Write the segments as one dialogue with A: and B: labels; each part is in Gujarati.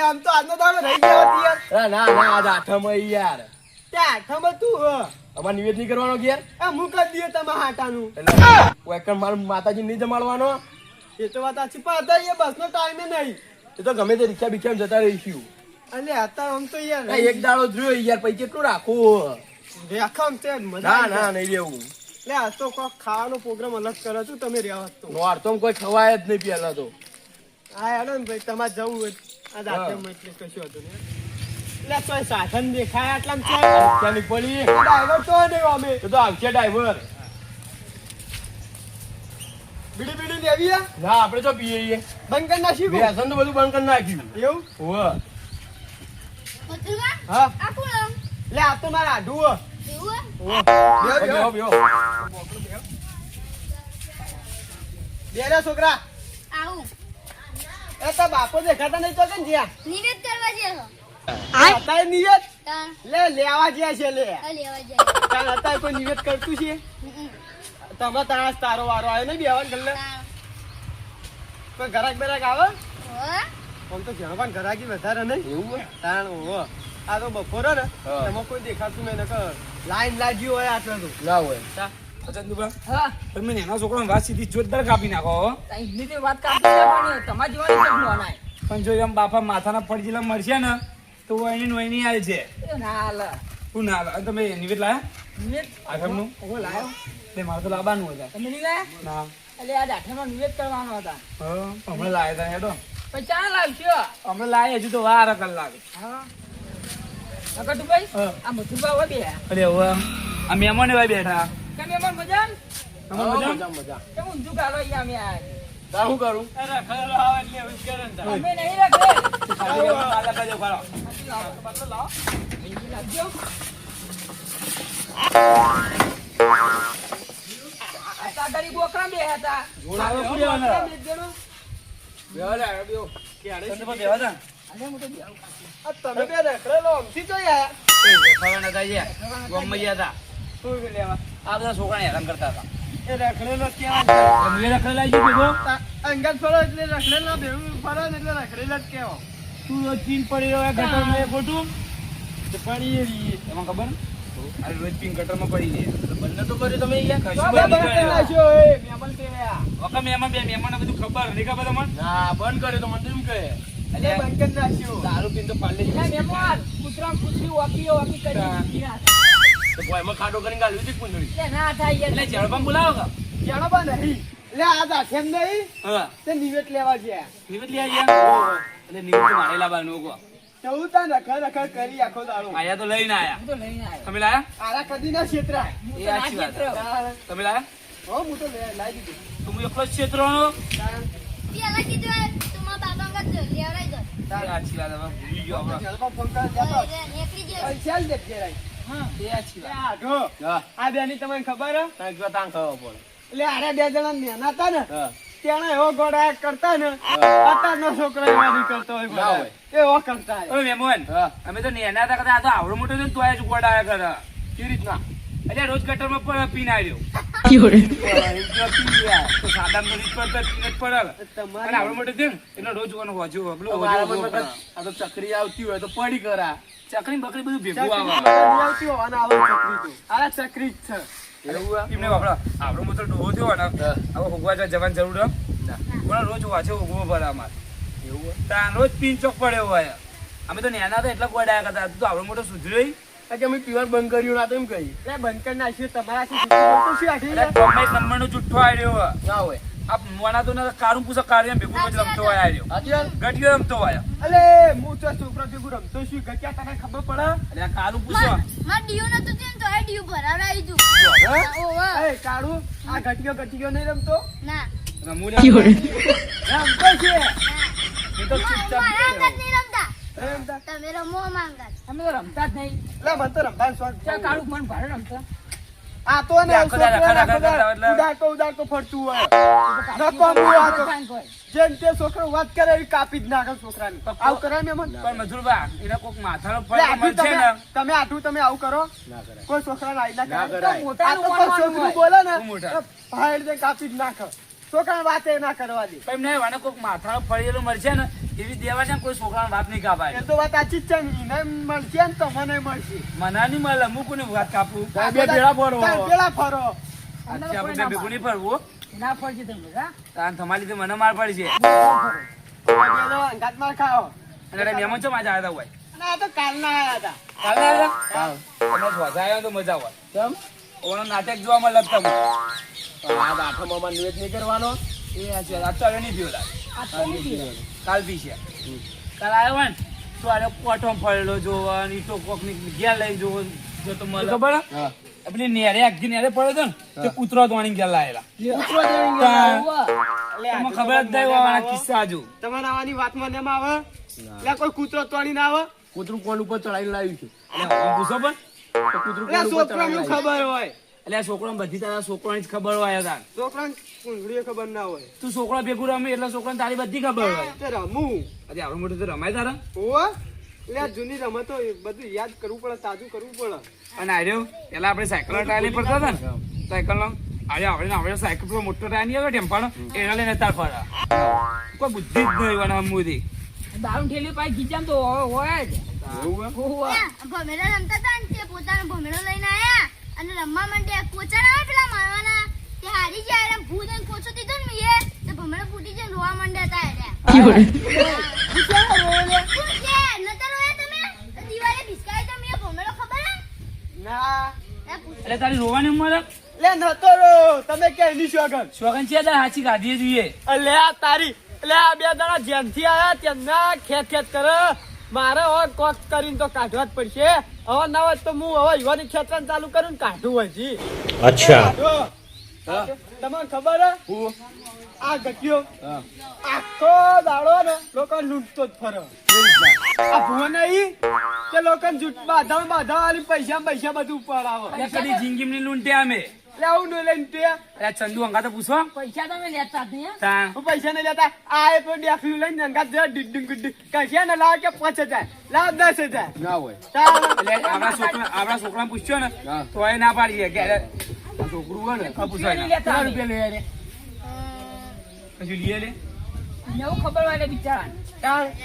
A: એટલે આમ તો આજનો દાડો રહી ગયો હતી યાર.
B: ના ના આજ આઠમ યાર.
A: ત્યાં આઠમ તું
B: અમાર નિવેદ નહીં કરવાનો ઘેર
A: આ જ દઈએ તમારા હાટાનું.
B: વેકણ મારું માતાજી નહીં જમાડવાનો.
A: એ તો વાત આછી પણ અત્યારે એ બસનો ટાઈમે નહીં.
B: એ તો ગમે તે રિક્ષા બિક્ષા જતા રહીશું.
A: અલે અત્યારે આમ તો યાર
B: એક દાડો જોયો યાર પછી કેટલું
A: રેખા તે મજા
B: ના ના નહીં રહેવું.
A: એટલે આ તો કોક ખાવાનો પ્રોગ્રામ અલગ કરો છો તમે રહ્યા હોત તો.
B: નોર તો કોઈ ખવાય જ નહીં પહેલા તો.
A: હા હેડો ને ભાઈ તમારે જવું હોય આ દાંતેમાં એટલે કશું હતું નહીં. એટલે તોય સાધન દેખાય આટલામાં છે
B: પડી.
A: ડ્રાઈવર તો નહીં અમે.
B: તો તો આવશે ડ્રાઈવર.
A: બીડી બીડી લેવી
B: ના આપણે તો પીએ
A: બંધ કરી નાખી
B: વ્યસન તો બધું બંધ કરી નાખ્યું.
A: એવું?
B: હોવે.
A: હા?
C: આ કોણ આમ?
A: લે આ તો મારા આઢું. બે છોકરા. એ તો બાપો દેખાતા નહીં તો કેમ જ્યાં
C: નિવેદ કરવા જે હો.
A: નિવેદ? લે લેવા જ્યાં છે લે.
C: આ લેવા જાય.
A: તાણ અત્યારે કોઈ નિવેદ કરતું છે? તમે તારા તારો વારો આવ્યો નહીં બેવાન ગલ્લે કોઈ ઘરાક બરાક આવે? આમ તો જ્યાં પણ ઘરાકી વધારે નહીં.
B: એવું?
A: તાણ ઓહો. આ તો બપોરે ને. એમાં કોઈ દેખાતું નહીં નકર લાઈન લાગ્યું હોય આટલું તો
B: ના હોય.
D: અચંદુભા,
E: હા.
D: તમે નાના છોકરાને વાત સીધી જોરદાર કાપી નાખો.
E: એમની તો વાત કાપી પણ તમારે જોવાની
D: પણ જો એમ બાપા માથાના પડજીલા મળશે ને તો એની આવે છે.
E: ના હાલે.
D: તું ના? અને તમે નિવેદ લાયા?
E: નિવેદ?
D: આઠમનું
E: લાયો.
D: તે મારે તો લાવવાનું હતા
E: તમે નહીં લાયા?
D: ના.
E: એટલે આજ આઠમનો નિવેદ કરવાનો હતા.
D: હા, હમણાં લાયા હતા હેડો.
E: પણ ચા લાવશો?
D: હમણાં લાયા હજુ તો વાર કલાક.
E: હા. નકટુભાઈ
D: હા.
E: આ મથુરભાઈ હોય બે
D: અરે હવે આ મહેમાન એવા બેઠા.
E: કેમ એમાં મજા ને?
D: મજા?
B: મજા મજા
E: કેમ ઊંધું કાઢો અહીંયા અમે એટલે
B: તાર શું કરું
E: અમે નહીં રાખે
D: ખાલી એવા કાલા કાજો ખાલો.
E: લાવો. અહીં લાગ્યો આ બોકરા બે હતા
D: જોડાવે?
E: બે જણો. અરે હું તો
A: આ તમે બે રખડેલો અમથી તો આયા
D: એ દેખાવાના હતા યાર. ગયા હતા.
A: શું લેવા
D: આ બધા છોકરાને હેરાન કરતા હતા.
A: એ રખડેલો કેવા
D: તમે રખડેલા આવી ગયો
A: અંગત ફરો એટલે રખડેલા ભેગું ફરો એટલે રખડેલા જ કેવો
D: તું રોજ પીન પડી રહ્યો ખોટું
A: પડી
D: ખબર? આ રોજ પડી જાય
B: બંને તો કર્યું તમે યાર
A: મહેમાન.
D: મહેમાન બે મહેમાનને બધું ખબર. નહીં ખબર તમને
B: ના બંધ કર્યો તો મને એમ કહે.
A: બંધ કરી નાખ્યો.
B: દારૂ પીને તો પાલે
E: એટલે મહેમાન, કૂતરી કરી.
B: તો કોઈમાં ખાડો કરીને ગાળ્યું હતી કુંડળી
E: એટલે ના થાય
D: એટલે જળબામ બોલાવો કે?
A: નહીં. એટલે આ દાખેમ નહીં,
D: હા
A: તે નિવેદ લેવા ગયા.
D: નિવેદ લઈ આવ્યા એટલે નિવેદ મારે લાવવાનું કહો
A: જવું તા રખડ રખડ કરી આખો દાડો.
D: આયા તો લઈને આયા
E: હું તો લઈને આવ્યો.
D: તમે લાયા
A: આરા કદી ના છેતરાય.
D: એ
E: તો
D: વાત. તમે લાયા
A: હો, હું તો લે- દીધું.
D: તો એકલો જ ક્ષેત્રનો
C: પેલા કીધું એ બાબા આગળ લેવડાઈ દો
D: સાચી વાત હવે ભૂલી ગયો આપણે
A: જલમાં ફોન કર જાતો
C: નીકળી જાય
A: પૈસા જ દેખ ઘેરાય.
E: હા.
D: એ સાચી વાત.
A: આ આઢો.
B: હા.
A: આ બેની તમને ખબર
B: જો તાંગ ખબર પડે.
A: એટલે આરે બે જણા નેના હતા ને
B: હા.
A: એવો ગોડા કરતા ને અત્યારનો છોકરો એવા કરતો હોય. એવો કરતા હોય.
D: ઓય અમે તો નેના હતા કદાચ આ તો આવડો મોટો છે ને તોય જ ગોડાયા કરે
B: કેવી રીતના?
D: એટલે રોજ કટરમાં પણ પીને આવ્યો.
B: ચકરી આવતી હોય તો પડી કરા
D: ચકરી બકરી બધું ભેગું
A: ચકરી આવતી હોય ચકરી આ ચકરી જ છે?
D: એમને મોટો ડોહો થયો ને. હવે જવા જવાની જરૂર પણ રોજ વાંચે હોગવો પડે અમારે
B: એવું
D: ત્યાં રોજ પિન ચોક પડ્યો હોય અમે તો નેના હતા એટલા ગોડાયા કરતા તું તો આવડો મોટો સુધરી
B: કે અમે પીવાનું બંધ કર્યું ના તો એમ કહી.
A: એટલે બંધ કરી નાખ્યું. તમારા શું
D: ગમે એક જુઠ્ઠો આવ્યો
B: ના હોય.
D: આપ મોના તો ને કારું પૂછો કારું એમ ભેગું જ રમતો હોય આવ્યો
B: વાત?
D: રમતો હોય
A: અલે હું તો છોકરો ભેગું રમતો છું. ગટ્યા તને ખબર પડે?
D: અરે કારું પૂછો.
C: હા ડીયુ નતું તો તેમ તો આ ડીયુ ભરાવડાવી
A: હે?
C: ઓહો
A: એ કારું આ ગટિયો ગટિયો નહીં રમતો?
C: ના.
D: રમવું લે.
A: રમતો છે
D: એ તો ચૂપચાપ
C: મારા આગળ નહીં રમતા રમો માંગા.
E: અમે તો રમતા જ નહીં.
A: એટલે મને તો રમવાનું શોખ
E: ચા કાળું મન ભારે રમતા.
A: આ તો ને
D: આખો દાડો, આખો દાડો, આખો દાડો એટલે-
A: ઉડાકો ઉડાકો ફરતું હોય. રકમ આ તો જેમ તે છોકરો વાત કરે એ કાપી જ નાખે છોકરાને. આવું કરે ને મન
D: પણ મજૂરબા એને કોક માથાનો ફળ
A: આટલું તમે
D: ને?
A: તમે આટલું તમે આવું કરો. કોઈ છોકરાને આઈ ના કરે. આ તો છોકરું બોલે ને એટલે કાપી જ નાખે. છોકરાને વાત એ ના કરવા દે.
D: પણ નહીં વાને કોઈક માથાનો ફળેલો મળશે ને એવી દેવા છે કોઈ છોકરાનો વાત નહીં
A: એ તો વાત સાચી જ છે ને એને મળશે ને તમને મળશે.
D: મને નહીં મળે હું કોને વાત કાપું?
B: બે ભેળા ફરો.
A: ભેળા ફરો.
D: અચ્છા આપણે બે ભેગું નહીં ફરવું
E: ના ફરજે તમે હા
D: તાન તમારી લીધે મને માર પડશે
A: બેનો અંગાતમાં ખાઓ.
D: અને મહેમાન ચમ આજે આવ્યા હોય
A: ના તો તો કાલના આવ્યા હતા.
D: કાલે આવ્યા તમે સ્વાધા આવ્યા તો મજા આવે
B: કેમ?
D: ઓનો નાટક જોવા મળે તમે
B: આ આઠમામાં નિવેદ નહીં કરવાનો.
D: એ આજે રાત તો હવે નહીં પીવો લાગે.
E: બી છે.
D: કાલ આવ્યો ને તો આને કોઠો ફળેલો જોવો ઈટો કોકની ઘેર લઈ જોવો જો તો મળે ખબર? પેલી નેરે આખી નેરે પડ્યો તો ને તે કૂતરો તોણી ઘેર લાયેલા.
B: ઉતરો
D: તા-
A: આ
D: તમને
A: તો
D: ખબર જ નહીં આના કિસ્સા હજુ
A: તમારે આવવાની વાતમાં નેમ આવે? એટલે કોઈ કૂતરો તોડી ના આવે?
B: કૂતરું કોણ ઉપર ચડાવીને લાવ્યું છે?
D: પૂછો પણ
B: કૂતરું
A: ખબર હોય.
D: એટલે આ છોકરાને બધી તારા છોકરાની જ ખબર હોય તાર.
A: છોકરાને ખબર ના હોય.
D: તું છોકરા ભેગું રમે એટલે છોકરાને તારી બધી ખબર હોય.
A: તે રમું.
D: અરે આવડું મોટું તો રમાય તારા?
A: એટલે આ જૂની રમતો બધું યાદ કરવું પડે તાજું કરવું પડે.
D: અને આર્યો પેલા આપણે સાયકલ ટાયર પર પડતા હતા ને? સાયકલ નો? આજે આપણે આપણે સાયકલ મોટો ટાયર નહીં આવે ટેમ્પાનો? એના લઈને તાર ફરા. કોઈ બુદ્ધિ જ નહીં હોય હમુદી
E: દારૂ ઠેલી પાછી ખીચામ તો હોય હોય જ.
B: એવું હે?
E: ઉવ્વ.
C: ત્યાં ભમેડા રમતા હતા ને તે પોતાનો ભમેડો લઈને આયા. અને રમવા માંડ્યા કોચા ના આવે પેલા મારવાના. તે હારી ગયા એટલે ભૂત અને કોચો દીધો ને મીએ તે ભમેડો ફૂટી જાય રોવા માંડ્યા હતા એટલે? નતા રોયા તમે? દિવાલે ભીસકાય તો મેં ભમેડો ખબર
A: ના.
C: એ પૂછ-
D: એટલે તારી રોવાની ઉંમર હે?
A: એટલે નતો રો. તમે કે એની શોગન
D: શોખન છે? તાર હાચી કાઢીએ જોઈએ
A: લે આ તારી એટલે આ બે દાડા જેમથી આયા તેમના ખેત ખેત કરે. મારે હવે કોક કરીને તો કાઢવા જ પડશે. હવે ના તો હું હવે યુવાની ક્ષેત્ર ચાલુ કરું કાઢું
F: હોય
A: જી.
B: અચ્છા.
A: તમને ખબર હે? આ ગટ્યો આખો દાડો ને લોકો લૂંટતો જ ફરો. આ ભુવન ઈ કે લોકો જૂઠ બાધા બાધા વાળી પૈસા પૈસા બધું ઉપર
D: આવો. કદી જિંદગી લૂંટ્યા અમે.
A: આવું ન લઈને તે
D: અરે ચંદુ અંગા તો પૂછો.
E: પૈસા તમે લેતા જ નહીં હે?
A: હું પૈસા નહીં લેતા. આ એ તો ડેફલું લઈને નંગા જરા ડીડું ગુડું કશિયા ને લાવ કે પાંચ હજાર. લાવ દસ હજાર.
B: ના હોય.
D: એટલે આપણા છોકરા આપણા છોકરાને પૂછ્યો ને તો એ ના પાડીએ કે
B: છોકરું હોય ને.
D: પૂછાય ના.
B: રૂપિયા લે
D: હજુ લીએ લે.
E: નવું ખબર બિચારાને.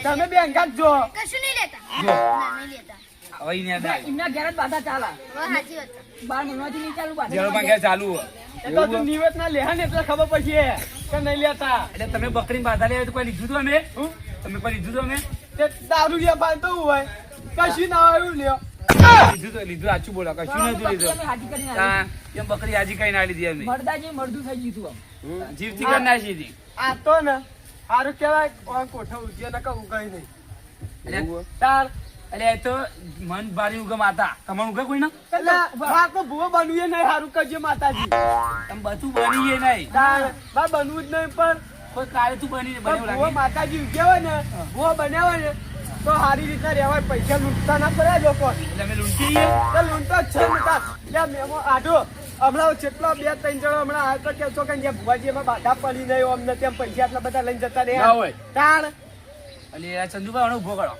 A: તમે બે અંગાત જો.
C: કશું નહીં લેતા. નહીં લેતા.
D: હવે ઈ ન્યા દાય.
E: ઘેર જ બાધા ચાલે.
C: હવે સાચી વાત
E: બાર મહિનાથી નહીં ચાલુ બાધા
D: જેનો પણ ઘેર ચાલુ. હોય.
A: તું નિવેદ ના લેહન એટલે ખબર પડશે કે નહીં લેતા.
D: એટલે તમે બકરી બાધા લે તો કોઈ લીધું તું અમે? તમે કોઈ લીધું તું અમે?
A: તે દારૂ લે બાંધતો હોય? કશું ના હોય લ્યો.
D: લીધું તો લીધું સાચું બોલો કશું નથી લીધું. હા, એમ બકરી હાજી કઈ ના લીધી અમે
E: મરદાજી મરદું થઈ ગયું આમ.
D: જીવતી કરી નાખી હતી
A: આ તો ને સારું કેવાય કોણ કોઠા ઉજ્યા નકા ઉગાય નહીં. તાર
D: એ તો મન ભારી ઉગે માતા. તમારું ઉગે કોઈ ના
A: કો ભૂવો બનવું નહીં સારું કરજે માતાજી.
D: તમે બધું બની એ નહીં.
A: બા બનવું જ નહીં પણ
D: કોઈ કાલે તું બની
A: ભૂવો માતાજી ઉગે હોય ને ભૂવો બન્યા હોય ને તો સારી રીતના રહેવાય પૈસા લૂંટતા ના પડે લોકો
D: એટલે અમે લૂંટી ગઈએ.
A: તો લૂંટો જ છે લે મેમો આઢો હમણાં કેટલા બે ત્રણ જણો હમણાં આ તો કે છો કે જ્યાં ભુવાજી એમાં બાધા પડી નહીં અમને તેમ પૈસા એટલા બધા લઈને જતા રહ્યા.
B: હોય.
A: તાણ.
D: અને ચંદુભાઈ ઊભો કરો.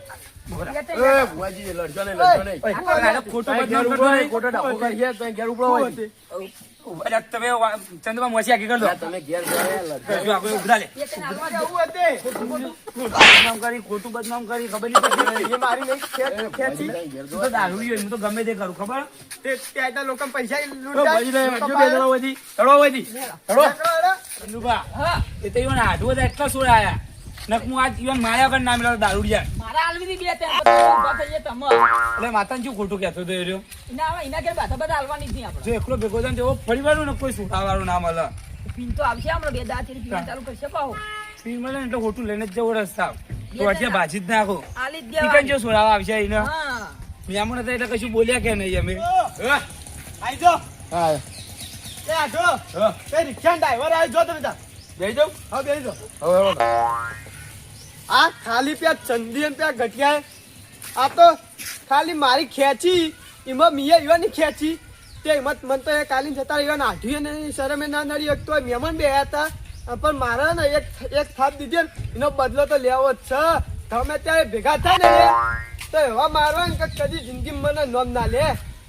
D: બદનામ તમે મોસી આગી કરી
B: તમે ઘેર
D: લે? બદનામ ખોટું બદનામ ખબર નહીં
A: મારી
D: હું તો ગમે તે કરું ખબર?
A: તે ત્યાં પૈસા લોકો
D: તો એટલા સોળ આયા નક હું આજ ઈવન માયા કર ના લેતો દારૂડિયા
E: મારા હાલવી બે ત્યાં થઈ તમે.
D: એટલે માતાને શું ખોટું કહેતો હતો રહ્યો?
E: એના હવે એના ઘેર બાધા જ નહીં આપણે.
D: જો એકલો ભેગો ફરી વાળું ને કોઈ સુટાવાળું ના મળે.
E: પીન તો આવશે હમણાં બે દાંત પીન ચાલુ કરશે પાહો
D: પી મળે એટલે ખોટું લઈને જ જવું રસ્તા તો આજે ભાજી જ નાખો.
E: આલી જ
D: જો સોડાવા આવશે એને.
E: હા.
D: મેમણ હતા એટલે કશું બોલ્યા કે નહીં અમે.
A: આઈ જો.
B: હા.
A: એ. એ રિક્ષા driver આયો જો તમે.
B: જઈ જાઉં
A: હા, જઈ જાઉં
B: હવે.
A: આ ખાલી પ્યા ચંદી અને પ્યા ઘટિયા આ તો ખાલી મારી ખેંચી. એમાં મિયા યુવાની ખેંચી. તે એમાં મન તો એ કાલી જતા યુવાન આઢી અને શરમે ના નડી એક તો મહેમાન બે હતા પણ મારા ને એક એક થાપ દીધી એનો બદલો તો લેવો જ છે. તમે ત્યારે ભેગા થાય ને તો એવા મારવા ને કદી જિંદગી મને નોમ ના લે.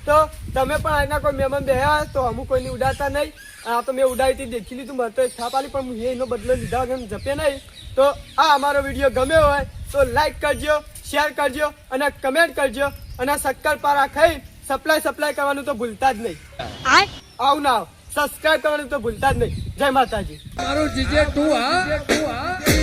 A: તો તમે પણ આના કોઈ મહેમાન બેહ્યા તો અમુક કોઈની ઉડાતા નહીં. આ તો મેં ઉડાવી હતી દેખી લીધું, મને તો એક થાપ આલી, પણ હું એનો બદલો લીધા વગર જપે નહીં. તો આ અમારો વીડિયો ગમ્યો હોય તો લાઈક કરજો શેર કરજો અને કમેન્ટ કરજો અને શક્કરપારા ખાઈ સપ્લાય સપ્લાય કરવાનું તો ભૂલતા જ નહીં. આવ ના સબસ્ક્રાઇબ કરવાનું તો ભૂલતા જ નહીં. જય માતાજી.
E: મારું જીજે તું હા હા?